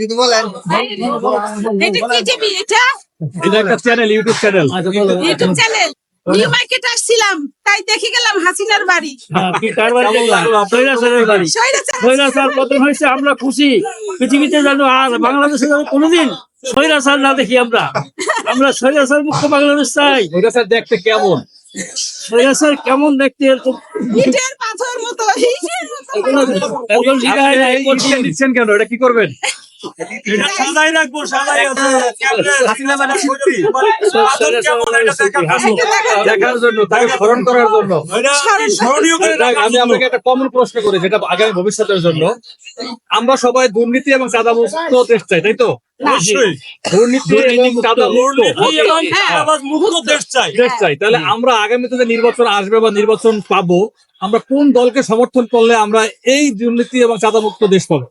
যদি বলেন। এটা কি টিভি এটা? এটা একটা channel YouTube channel YouTube channel New Market আসছিলাম তাই দেখে গেলাম হাসিনার বাড়ি। পতন হয়েছে আমরা খুশি। পৃথিবীতে যেন আর বাংলাদেশে যেন কোনোদিন স্বৈরাচার না দেখি আমরা। আমরা স্বৈরাচার মুখ্য বাংলাদেশ চাই। ওটা স্যার দেখতে কেমন? স্বৈরাচার কেমন দেখতে এরকম? ইটের পাথর মতো। ইটের মতো। এখন লিখা এই এই কঠিন। দিচ্ছেন কেন? এটা কি করবেন? দেখার জন্য তাকে স্মরণ করার জন্য। আমি আপনাকে একটা কমন প্রশ্ন করি যেটা আগামী ভবিষ্যতের জন্য। আমরা সবাই দুর্নীতি এবং চাঁদা মুক্ত দেশ চাই তাই তো? দুর্নীতি এবং চাঁদা মুক্ত দেশ। চাই। তাহলে আমরা আগামীতে যে নির্বাচন আসবে বা নির্বাচন পাবো আমরা কোন দলকে সমর্থন করলে আমরা এই দুর্নীতি এবং চাঁদা মুক্ত দেশ পাবো?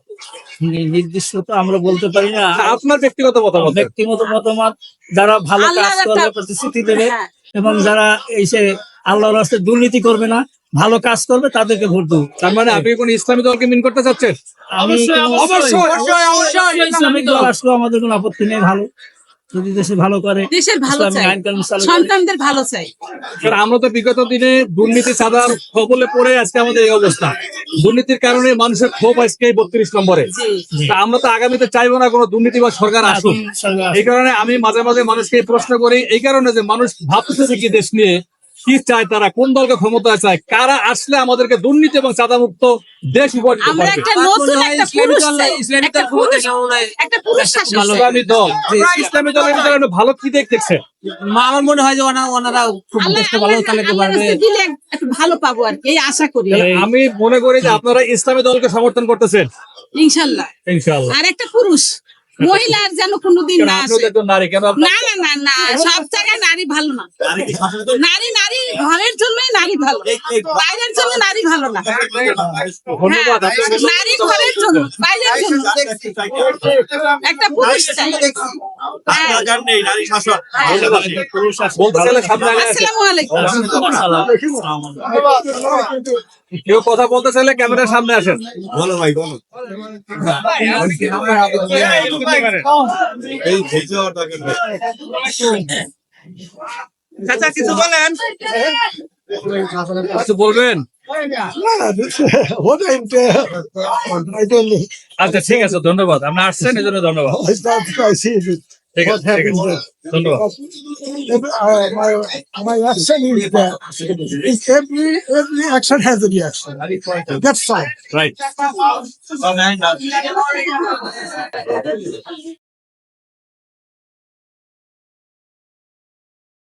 নির্দিষ্ট তো আমরা বলতে পারি না। আপনার ব্যক্তিগত মতামত। ব্যক্তিগত মতামত যারা ভালো কাজ করবে প্রতিশ্রুতি দেবে হ্যাঁ। এবং যারা এই সে আল্লাহর রাস্তে দুর্নীতি করবে না ভালো কাজ করবে তাদেরকে ভোট দেবো। তার মানে আপনি কোন ইসলামী দলকে মিন করতে চাচ্ছেন? আমি অবশ্যই, ইসলামিক দল আসলেও আমাদের কোনো আপত্তি নেই ভালো। যদি দেশে ভালো করে দেশের ভালো চাই। সন্তানদের ভালো চাই। আমরা তো বিগত দিনে দুর্নীতি সাদার কবলে পড়ে আজকে আমাদের এই অবস্থা। দুর্নীতির কারণে মানুষের ক্ষোভ আজকে বত্রিশ নম্বরে। আমরা তো আগামীতে চাইব না কোনো দুর্নীতি বা সরকার আসুক। এই কারণে আমি মাঝে মাঝে মানুষকে প্রশ্ন করি এই কারণে যে মানুষ ভাবতেছে কি দেশ নিয়ে কি চায় তারা? কোন দলকে ক্ষমতায় চায়? কারা আসলে আমাদেরকে দুর্নীতি এবং চাঁদা মুক্ত দেশ। ইসলামী দল ইসলামী দলের ভিতরে ভালো কি দেখ দেখছেন আমার মনে হয় যে ওনা- ওনারা খুব দেশটা ভালো চালাতে পারবে। ভালো পাবো আর এই আশা করি। আমি মনে করি যে আপনারা ইসলামী দলকে সমর্থন করতেছেন। ইনশাল্লাহ। ইনশাল্লাহ। আর একটা পুরুষ। মহিলার যেন কোনোদিন কেন না আসে না না না না সব জায়গায় নারী ভালো না নারী নারী ঘরের জন্যই নারী ভালো বাইরের জন্য নারী ভালো না হ্যাঁ, নারী ঘরের জন্য বাইরের জন্য একটা পুরুষ চাই হ্যাঁ, কেউ কথা বলতে চাইলে ক্যামেরার সামনে আসেন বলো ভাই বলো কিছু বলেন। কিছু বলবেন? আচ্ছা ঠিক আছে ধন্যবাদ আপনি আসছেন এই জন্য ধন্যবাদ. ঠিক আছে? ধন্যবাদ uh, my my is that is every every action has a reaction. That's fine. Right